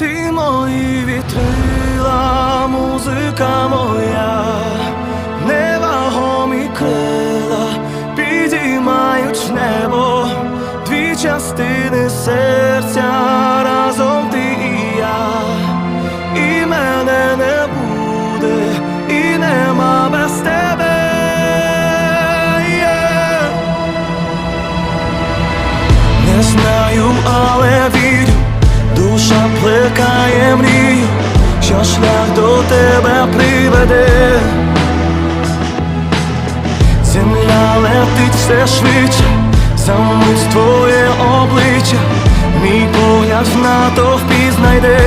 Ти мої вітрила, музика моя, невагомі крила підіймають небо дві частини серця разом ти і я, і мене не буде, і нема без тебе. Yeah. Знаю, душа мрій, що шлях до тебе приведе. Земля летить все швидше, замить твоє обличчя, мій погляд на то знайде.